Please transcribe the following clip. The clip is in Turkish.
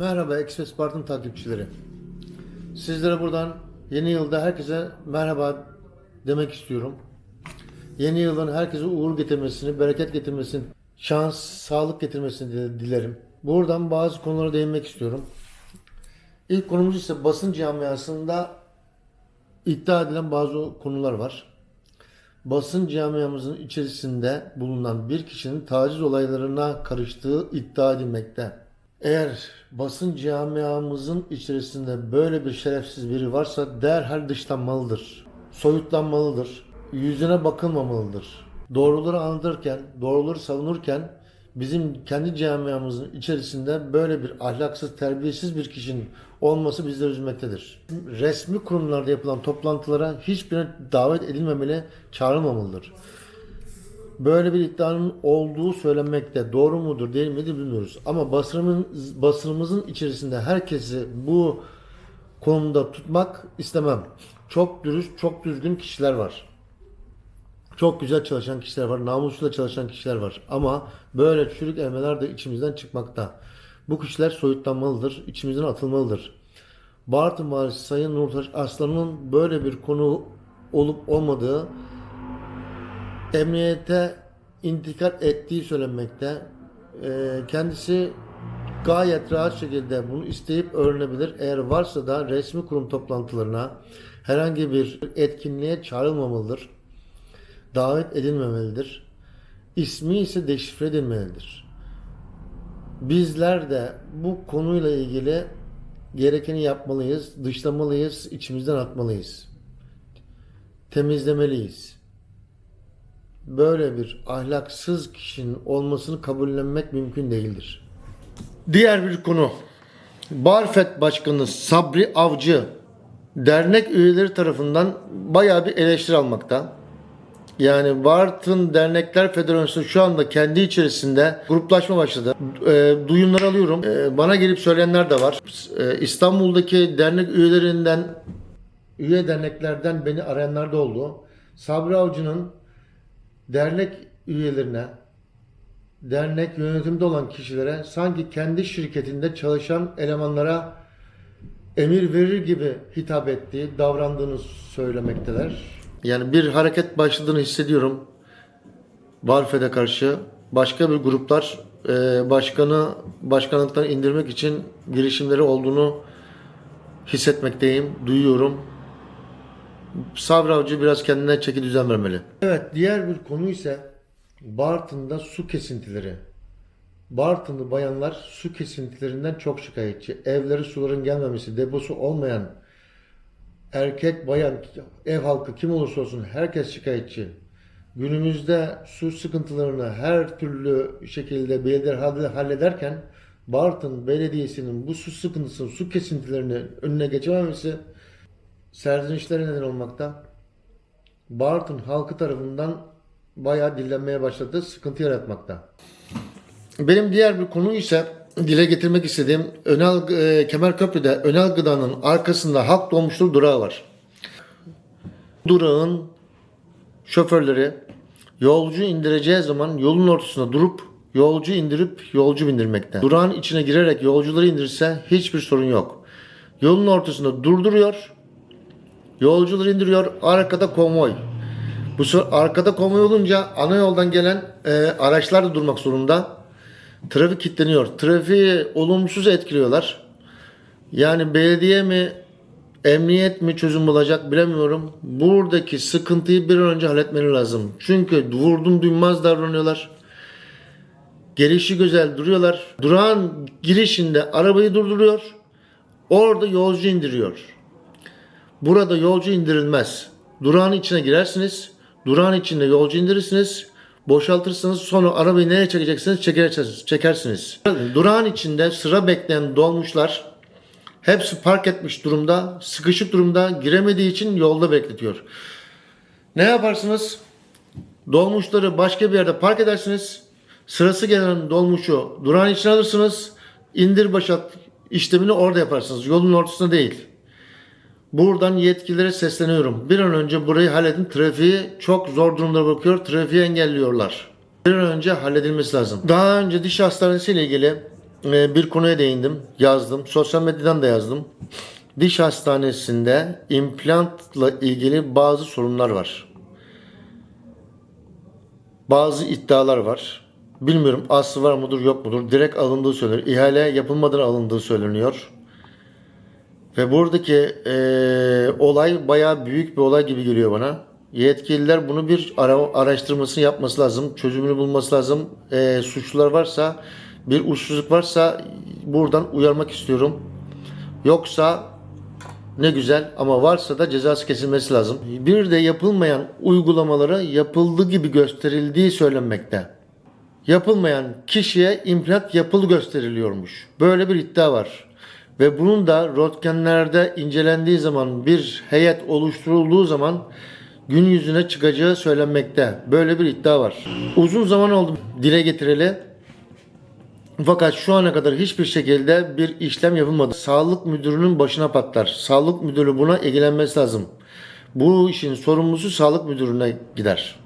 Merhaba Express Bartın takipçileri. Sizlere buradan yeni yılda herkese merhaba demek istiyorum. Yeni yılın herkese uğur getirmesini, bereket getirmesini, şans, sağlık getirmesini dile- dilerim. Buradan bazı konulara değinmek istiyorum. İlk konumuz ise basın camiasında iddia edilen bazı konular var. Basın camiamızın içerisinde bulunan bir kişinin taciz olaylarına karıştığı iddia edilmekte. Eğer basın camiamızın içerisinde böyle bir şerefsiz biri varsa derhal dışlanmalıdır. Soyutlanmalıdır. Yüzüne bakılmamalıdır. Doğruları anlatırken, doğruları savunurken bizim kendi camiamızın içerisinde böyle bir ahlaksız, terbiyesiz bir kişinin olması bizleri üzmektedir. Resmi kurumlarda yapılan toplantılara hiçbirine davet edilmemeli, çağrılmamalıdır. Böyle bir iddianın olduğu söylenmekte. Doğru mudur değil midir bilmiyoruz. Ama basınımız, basınımızın içerisinde herkesi bu konumda tutmak istemem. Çok dürüst, çok düzgün kişiler var. Çok güzel çalışan kişiler var. Namusuyla çalışan kişiler var. Ama böyle çürük elmeler de içimizden çıkmakta. Bu kişiler soyutlanmalıdır. içimizden atılmalıdır. Bartın Valisi Sayın Nurtaş Aslan'ın böyle bir konu olup olmadığı emniyete intikal ettiği söylenmekte. Ee, kendisi gayet rahat şekilde bunu isteyip öğrenebilir. Eğer varsa da resmi kurum toplantılarına herhangi bir etkinliğe çağrılmamalıdır. Davet edilmemelidir. İsmi ise deşifre edilmelidir. Bizler de bu konuyla ilgili gerekeni yapmalıyız, dışlamalıyız, içimizden atmalıyız. Temizlemeliyiz böyle bir ahlaksız kişinin olmasını kabullenmek mümkün değildir. Diğer bir konu. Barfet Başkanı Sabri Avcı dernek üyeleri tarafından bayağı bir eleştiri almakta. Yani Bartın Dernekler Federasyonu şu anda kendi içerisinde gruplaşma başladı. E, duyumlar alıyorum. E, bana gelip söyleyenler de var. E, İstanbul'daki dernek üyelerinden, üye derneklerden beni arayanlar da oldu. Sabri Avcı'nın dernek üyelerine, dernek yönetimde olan kişilere sanki kendi şirketinde çalışan elemanlara emir verir gibi hitap ettiği, davrandığını söylemekteler. Yani bir hareket başladığını hissediyorum. Barfed'e karşı başka bir gruplar e, başkanı başkanlıktan indirmek için girişimleri olduğunu hissetmekteyim, duyuyorum. Sabri biraz kendine çeki düzen vermeli. Evet diğer bir konu ise Bartın'da su kesintileri. Bartınlı bayanlar su kesintilerinden çok şikayetçi. Evleri suların gelmemesi, deposu olmayan erkek, bayan, ev halkı kim olursa olsun herkes şikayetçi. Günümüzde su sıkıntılarını her türlü şekilde belediye hallederken Bartın Belediyesi'nin bu su sıkıntısının, su kesintilerini önüne geçememesi serzenişlere neden olmakta. Bartın halkı tarafından bayağı dillenmeye başladı, sıkıntı yaratmakta. Benim diğer bir konu ise dile getirmek istediğim Önal e, Kemerköprü'de Önal Gıda'nın arkasında halk dolmuştur durağı var. Durağın şoförleri yolcu indireceği zaman yolun ortasında durup yolcu indirip yolcu bindirmekte. Durağın içine girerek yolcuları indirse hiçbir sorun yok. Yolun ortasında durduruyor, Yolcuları indiriyor. Arkada konvoy. Bu arkada konvoy olunca ana yoldan gelen e, araçlar da durmak zorunda. Trafik kilitleniyor. Trafiği olumsuz etkiliyorlar. Yani belediye mi emniyet mi çözüm bulacak bilemiyorum. Buradaki sıkıntıyı bir an önce halletmeleri lazım. Çünkü vurdum duymaz davranıyorlar. Gelişi güzel duruyorlar. Durağın girişinde arabayı durduruyor. Orada yolcu indiriyor. Burada yolcu indirilmez. Durağın içine girersiniz. Durağın içinde yolcu indirirsiniz. Boşaltırsınız. Sonra arabayı nereye çekeceksiniz? Çekersiniz. çekersiniz. Durağın içinde sıra bekleyen dolmuşlar hepsi park etmiş durumda. Sıkışık durumda. Giremediği için yolda bekletiyor. Ne yaparsınız? Dolmuşları başka bir yerde park edersiniz. Sırası gelen dolmuşu durağın içine alırsınız. İndir boşalt işlemini orada yaparsınız. Yolun ortasında değil. Buradan yetkililere sesleniyorum. Bir an önce burayı halledin. Trafiği çok zor durumda bakıyor. Trafiği engelliyorlar. Bir an önce halledilmesi lazım. Daha önce diş hastanesi ile ilgili e, bir konuya değindim, yazdım. Sosyal medyadan da yazdım. Diş hastanesinde implantla ilgili bazı sorunlar var. Bazı iddialar var. Bilmiyorum aslı var mıdır yok mudur. Direkt alındığı söyleniyor. İhale yapılmadan alındığı söyleniyor. Ve buradaki eee, olay bayağı büyük bir olay gibi geliyor bana. Yetkililer bunu bir ara, araştırmasını yapması lazım. Çözümünü bulması lazım. Eee, suçlular varsa, bir uçsuzluk varsa buradan uyarmak istiyorum. Yoksa ne güzel ama varsa da cezası kesilmesi lazım. Bir de yapılmayan uygulamalara yapıldığı gibi gösterildiği söylenmekte. Yapılmayan kişiye implant yapılı gösteriliyormuş. Böyle bir iddia var. Ve bunun da röntgenlerde incelendiği zaman bir heyet oluşturulduğu zaman gün yüzüne çıkacağı söylenmekte. Böyle bir iddia var. Uzun zaman oldu dile getireli. Fakat şu ana kadar hiçbir şekilde bir işlem yapılmadı. Sağlık müdürünün başına patlar. Sağlık müdürü buna ilgilenmesi lazım. Bu işin sorumlusu sağlık müdürüne gider.